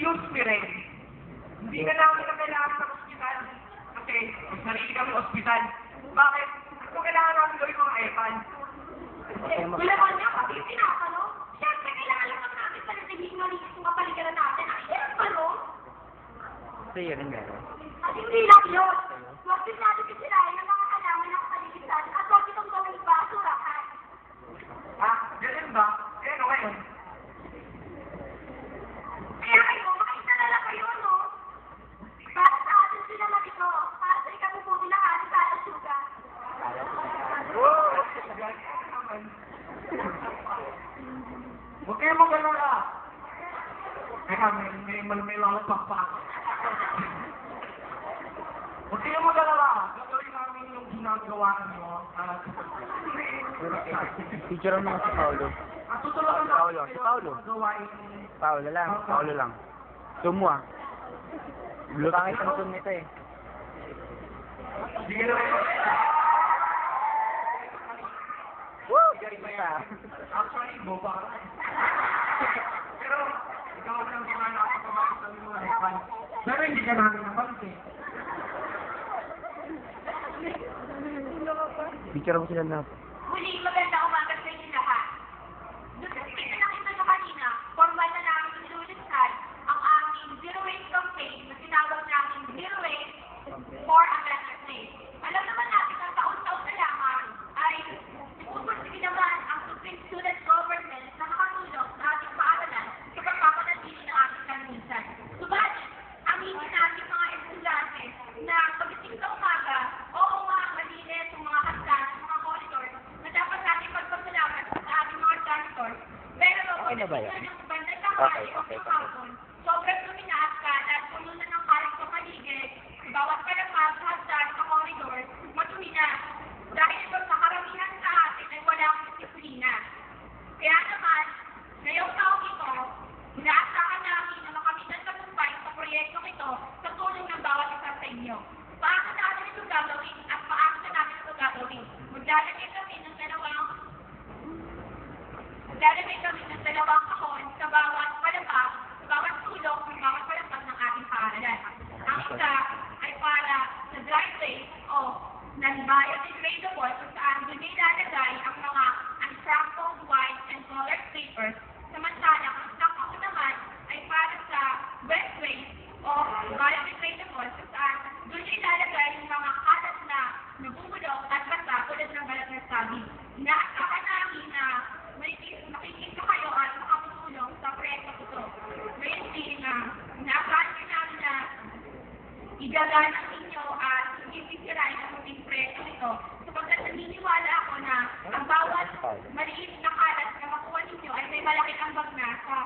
Excuse me rin. Hindi ka namin na kailangan sa ospital. Kasi may sarili kami ospital. Bakit? Kung kailangan namin gawin mga epan. Eh, wala man niya, pati tinatanong. Siyempre, kailangan lang natin sa naging malinis yung kapaligiran natin. Ay, yes, ano? Sa'yo rin meron. At hindi lang yun. Huwag din natin sisirain ang mga halaman ng kapaligiran at huwag itong gawing basurahan. Ha? Ganun ba? Eh, ano ngayon? Kaya kayo, makikilala kayo, no? Para sa atin sila na ito. Para sa ikabubuti ng ating kalusugan. Huwag kayo mag-alala. May, may, may, may lalapak pa. Huwag kayo mag-alala. Gagawin namin yung ginagawa niyo. At Picture mo si Paolo. Paolo, si Paolo. Ang Paolo lang, Paolo lang. Zoom mo ah. Pangit ang zoom nito eh. Sige na. Woo! Actually, boba ka. Pero, ikaw lang naman nakakapamahal sa mga hepan. Pero hindi ka namin napansin. Picture mo sila na. Muli, maganda umaga sa inyo lahat. Doon sa speaker nakita nyo kanina, formal na namin inulistan ang aming zero waste campaign na tinawag namin zero waste for a better place. Alam naman natin na taon-taon na lamang ay ipupursige naman ang Supreme Student Government na nakatulong sa ating paaralan sa pagpapanatili ng ating kalinisan. Subalit, aminin natin mga estudyante na pagdating sa umaga, oo nga, malinis ang mga hagdan, mga corridors, na dapat natin pagpasalamat sa ating mga janitors. Pero, Okay na ba ng tanghali Okay, okay, ng okay. sobrang luminaas ka at puno na ng kalat sa paligid, bawat palapag, hagdan, sa corridor, madumi na. Dahil ito sa karamihan sa atin ay walang disiplina. Kaya naman, ngayong taong ito, inaasahan namin na makamit ang tagumpay sa proyektong ito sa tulong ng bawat isa sa inyo. Paano natin ito gagawin at paano na natin ito gagawin? Maglalagay kami ng maglalagay kami ng dalawang kahon sa bawat palapag, sa bawat sulok ng bawat palapag ng ating paaralan. Ang isa ay para sa dry waste o non-biodegradable kung saan doon ilalagay ang mga uncrumpled white and colored papers. Samantalang ang stock ako naman ay para sa wet waste o biodegradable kung saan doon ilalagay yung mga kalat na nabubulok at basa tulad ng balat ng sabi. Inaasahan namin na may makikita kayo at makakatulong sa proyekto ito. Ngayon din na inaasahan din namin na igagana ninyo at hindi sisirain ang ating proyekto ito. Sapagkat naniniwala ako na ang bawat maliit na kalat na makuha ninyo ay may malaking ambag na sa